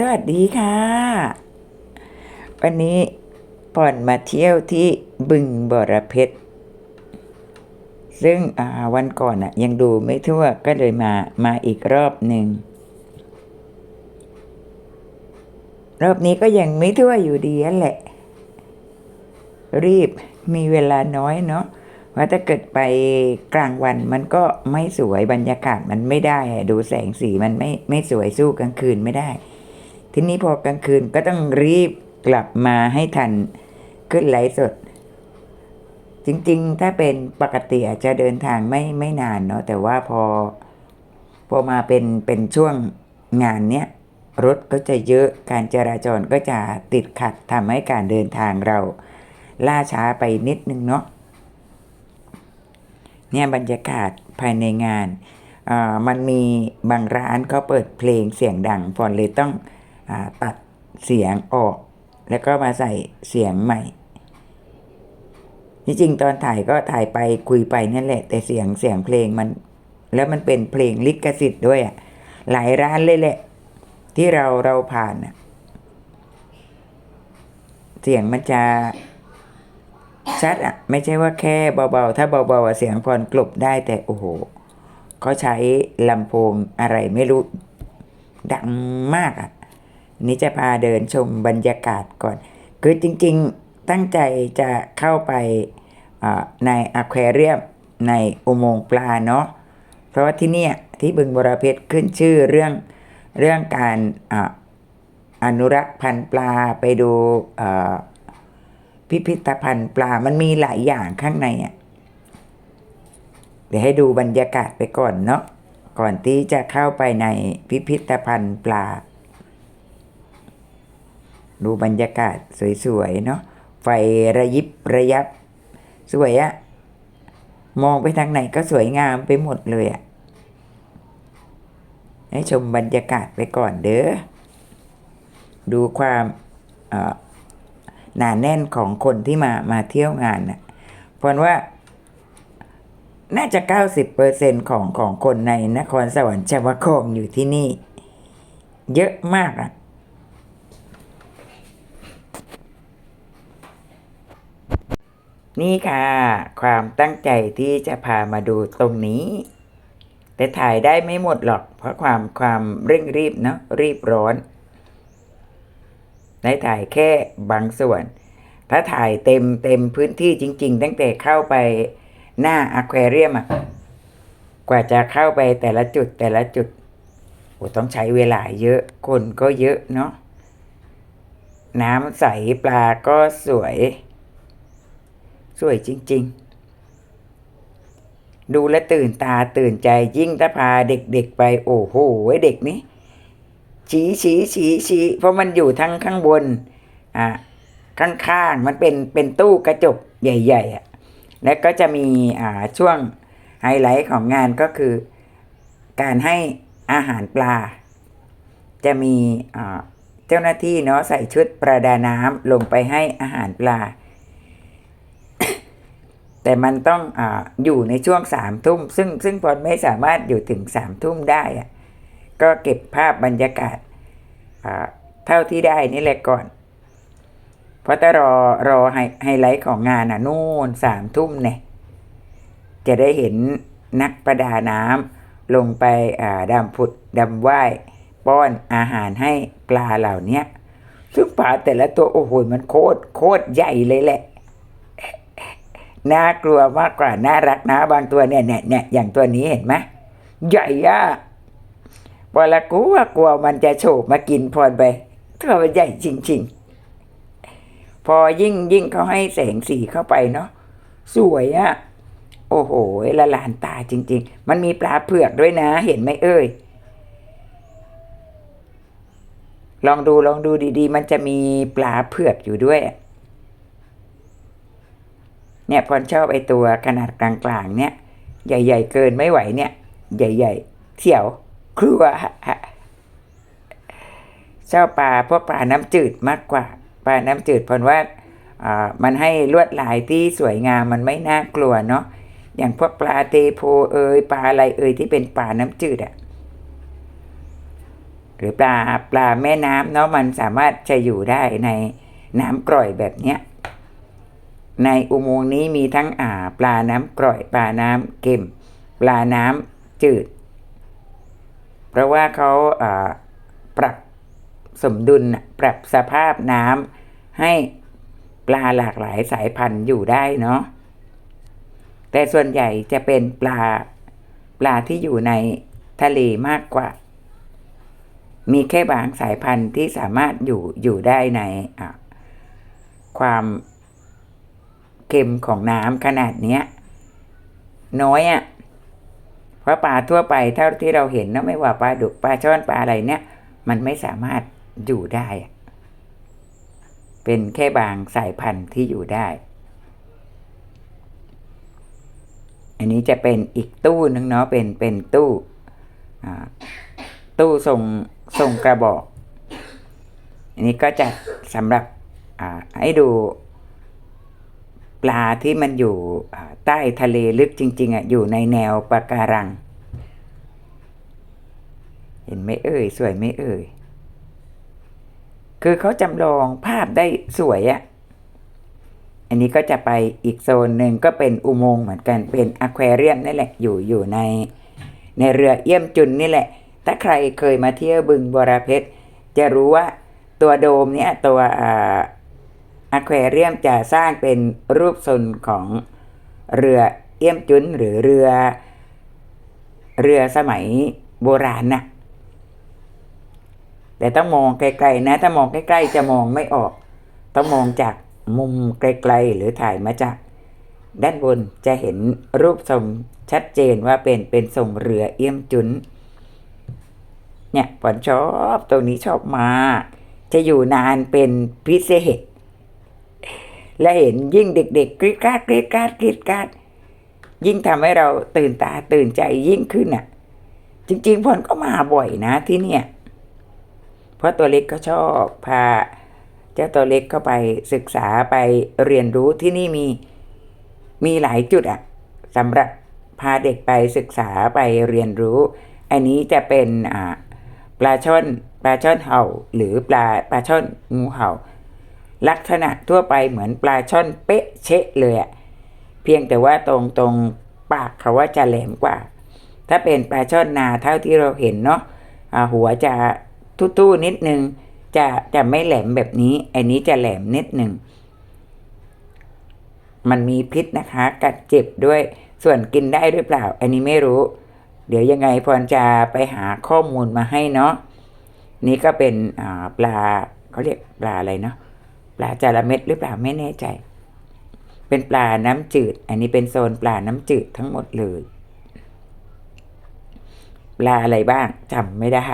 สวัสดีค่ะ วันนี้ป่อนมาเที่ยวที่บึงบรเพชร ซึ่งวันก่อนอะยังดูไม่ทั่วก็เลยมามาอีกรอบหนึ่ง รอบนี้ก็ยังไม่ทั่วอยู่ดีนั่นแหละ รีบมีเวลาน้อยเนาะว่าถ้าเกิดไปกลางวันมันก็ไม่สวยบรรยากาศมันไม่ได้ ดูแสงสีมันไม่ไม่สวยสู้กลางคืนไม่ได้ ทีนี้พอกลางคืนก็ต้องรีบกลับมาให้ทันขึ้นไลฟ์สด จริงๆ ถ้าเป็นปกติอาจจะเดินทางไม่ไม่นานเนาะแต่ว่าพอ พอมาเป็นเป็นช่วงงานเนี้ยรถก็จะเยอะการจราจรก็จะติดขัดทำให้การเดินทางเราล่าช้าไปนิดนึงเนาะเนี่ยบรรยากาศภายในงานอ่ามันมีบางร้านเขาเปิดเพลงเสียงดังฟอนเลยต้อง ตัดเสียงออก แล้วก็มาใส่เสียงใหม่จริงตอนถ่ายก็ถ่ายไปคุยไปนั่นแหละ แต่เสียงเสียงเพลงมัน แล้วมันเป็นเพลงลิขสิทธิ์ด้วยอะหลายร้านเลยแหละ ที่เราเราผ่านอะเสียงมันจะชัดอะไม่ใช่ว่าแค่เบาๆ ถ้าเบาๆเสียงพรกลบได้แต่โอ้โหเขาใช้ลำโพงอะไรไม่รู้ ดังมากอะ นี่จะพาเดินชมบรรยากาศก่อน คือจริงๆตั้งใจจะเข้าไปในอะควาเรียมในอุโมงค์ปลาเนาะเพราะว่าที่เนี่ยที่บึงบรเพชรขึ้นชื่อเรื่องเรื่องการออนุรักษ์พันธุ์ปลาไปดูพิพิธภัณฑ์ปลา มันมีหลายอย่างข้างในอะเดี๋ยวให้ดูบรรยากาศไปก่อนเนาะก่อนที่จะเข้าไปในพิพิธภัณฑ์ปลา ดูบรรยากาศสวยๆเนาะไฟระยิบระยับ สวยอะมองไปทางไหนก็สวยงามไปหมดเลยอะให้ชมบรรยากาศไปก่อนเด้อดูความหนาแน่นของคนที่มามาเที่ยวงานนะเพราะว่า น่าจะ 90%ของของคนในนครสวรรค์ชวคองอยู่ที่นี่ เยอะมากอะ นี่ค่ะ ความตั้งใจที่จะพามาดูตรงนี้ แต่ถ่ายได้ไม่หมดหรอก เพราะความความเร่งรีบเนาะรีบร้อนได้ถ่ายแค่บางส่วน ถ้าถ่ายเต็มเต็มพื้นที่จริง ๆ ตั้งแต่เข้าไปหน้าอควาเรียมอะกว่าจะเข้าไปแต่ละจุดแต่ละจุดโอ้ต้องใช้เวลาเยอะคนก็เยอะเนาะน้ำใสปลาก็สวย สวยจริง ๆ ดูแลตื่นตาตื่นใจยิ่งถ้าพาเด็กๆไป โอ้โหเด็กนี้ชี้ชี้ชี้ชี้เพราะมันอยู่ทั้งข้างบน อ่าข้างๆมันเป็นเป็นตู้กระจกใหญ่ๆอะแล้วก็จะมีอ่าช่วงไฮไลท์ของงานก็คือ การให้อาหารปลา จะมีเจ้าหน้าที่เนาะใส่ชุดประดาน้ำลงไปให้อาหารปลา แต่มันต้องออยู่ในช่วงสามทุ่ม ซึ่งซึ่งพอไม่สามารถอยู่ถึงสามทุ่มได้อะก็เก็บภาพบรรยากาศเท่าที่ได้นี่แหละก่อน เพราะถ้ารอรอไฮไฮไลท์ของงานอะนู่นสามทุ่มเนี่ยจะได้เห็นนักประดาน้ำลงไปดำผุดดำว่ายป้อนอาหารให้ปลาเหล่านี้ซึ่งปลาแต่ละตัวโอ้โหมันโคตรโคตรใหญ่เลยแหละ น่ากลัวมากกว่าน่ารักนะบางตัวเนี่ยเนี่ยเนี่ยอย่างตัวนี้เห็นไหมใหญ่อะพอละกูว่ากลัวมันจะโฉบมากินพรไปตัวมันใหญ่จริง ๆ พอยิ่งยิ่งเขาให้แสงสีเข้าไปเนาะสวยอะโอ้โหละลานตาจริง ๆ มันมีปลาเผือกด้วยนะ เห็นไหมเอ้ยลองดูลองดูดีๆ มันจะมีปลาเผือกอยู่ด้วย เนี่ยพรชอบไอตัวขนาดกลางๆเนี่ย ใหญ่ ๆ เกินไม่ไหวเนี่ย ใหญ่ ๆเสี่ยวครัวชอบปลาพวกปลาน้ำจืดมากกว่า ปลาน้ำจืดพรว่าอ่ามันให้ลวดลายที่สวยงามมันไม่น่ากลัวเนาะอย่างพวกปลาเตโพเอยปลาอะไรเอยที่เป็นปลาน้ำจืดอะหรือปลาปลาแม่น้ำเนาะมันสามารถจะอยู่ได้ในน้ำกร่อยแบบเนี้ย ในอุโมงค์นี้มีทั้งอ่าปลาน้ำกร่อยปลาน้ำเค็มปลาน้ำจืด เพราะว่าเขาปรับสมดุลปรับสภาพน้ำให้ปลาหลากหลายสายพันธุ์อยู่ได้เนาะแต่ส่วนใหญ่จะเป็นปลาปลาที่อยู่ในทะเลมากกว่า มีแค่บางสายพันธุ์ที่สามารถอยู่อยู่ได้ในความ เค็มของน้ำขนาดเนี้ยน้อยอะ่ะเพราะปลาทั่วไปเท่าที่เราเห็นนะไม่ว่าปลาดุกปลาช่อนปลาอะไรเนี่ย มันไม่สามารถอยู่ได้ เป็นแค่บางสายพันธุ์ที่อยู่ได้ อันนี้จะเป็นอีกตู้นึงเนาะเป็นเป็นตู้ตู้ทรงทรงกระบอก อันนี้ก็จะสำหรับให้ดู ลาที่มันอยู่ใต้ทะเลลึกจริง ๆอะอยู่ในแนวปะการัง เห็นไหมเอ่ย สวยไหมเอ่ย คือเขาจำลองภาพได้สวยอะ่ะอันนี้ก็จะไปอีกโซนหนึ่งก็เป็นอุโมงค์เหมือนกันเป็นอควาเรียมนี่แหละอยู่อยู่ในในเรือเยี่ยมจุนนี่แหละ ถ้าใครเคยมาเที่ยวบึงบรเพชรจะรู้ว่าตัวโดมเนี่ยตัว อ่าอควาเรียมจะสร้างเป็นรูปทรงของเรือเยี่ยมจุนหรือเรือ เรือสมัยโบราณนะแต่ต้องมองไกลๆนะ ถ้ามองใกล้ ๆ จะมองไม่ออก ต้องมองจากมุมไกลๆหรือถ่ายมาจาก ด้านบนจะเห็นรูปทรงชัดเจนว่าเป็นเป็นทรงเรือเอี้ยมจุนเนี่ยผอนชอบตรงนี้ชอบมากจะอยู่นานเป็นพิเศษ และเห็นยิ่งเด็กๆกรีดกราดกรีดกราดกรีดกราดยิ่งทำให้เราตื่นตาตื่นใจยิ่งขึ้นอะ จริงๆผอนก็มาบ่อยนะที่เนี่ย เพราะตัวเล็กก็ชอบพาเจ้าตัวเล็กเข้าไปศึกษาไปเรียนรู้ที่นี่มีมีหลายจุดอะสำหรับพาเด็กไปศึกษาไปเรียนรู้ อันนี้จะเป็นอ่าปลาช่อนปลาช่อนเห่า หรือปลาปลาช่อนงูเห่า ลักษณะทั่วไปเหมือนปลาช่อนเป๊ะเชะเลยอะเพียงแต่ว่าตรงตรงปากเขาว่าจะแหลมกว่า ถ้าเป็นปลาช่อนนาเท่าที่เราเห็นเนาะหัวจะทู่ๆนิดนึงจะจะไม่แหลมแบบนี้ อันนี้จะแหลมนิดหนึ่ง มันมีพิษนะคะ กัดเจ็บด้วย ส่วนกินได้หรือเปล่า อันนี้ไม่รู้ เดี๋ยวยังไงพรจะไปหาข้อมูลมาให้เนาะ นี่ก็เป็นปลาเขาเรียกปลาอะไรเนาะ ปลาจาระเม็ดหรือเปล่าไม่แน่ใจ เป็นปลาน้ำจืด อันนี้เป็นโซนปลาน้ำจืดทั้งหมดเลย ปลาอะไรบ้างจำไม่ได้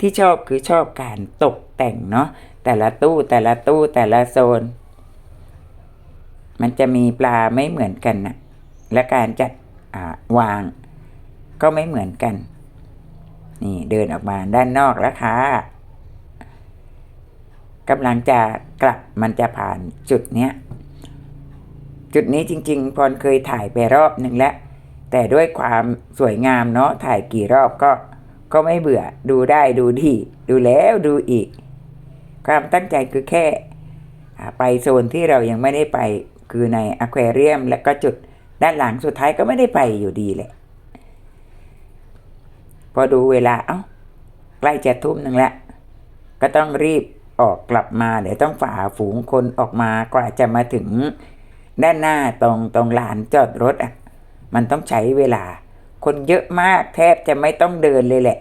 ที่ชอบคือชอบการตกแต่งเนาะแต่ละตู้แต่ละตู้แต่ละโซน มันจะมีปลาไม่เหมือนกันนะและการจัดวาง ก็ไม่เหมือนกัน นี่เดินออกมาด้านนอกแล้วค่ะ กำลังจะกลับมันจะผ่านจุดเนี้ยจุดนี้จริง ๆ พรเคยถ่ายไปรอบหนึ่งแล้ว แต่ด้วยความสวยงามเนาะถ่ายกี่รอบก็ก็ไม่เบื่อดูได้ดูดีดูแล้วดูอีก ความตั้งใจคือแค่ไปโซนที่เรายังไม่ได้ไปคือในอควาเรียมและก็จุดด้านหลังสุดท้ายก็ไม่ได้ไปอยู่ดีแหละ พอดูเวลาเอ้าใกล้จะทุ่มหนึ่งแล้ว ก็ต้องรีบ ออกกลับมาเดี๋ยวต้องฝ่าฝูงคนออกมากว่าจะมาถึง ด้านหน้าตรงตรงลานจอดรถอะ มันต้องใช้เวลา คนเยอะมากแทบจะไม่ต้องเดินเลยแหละ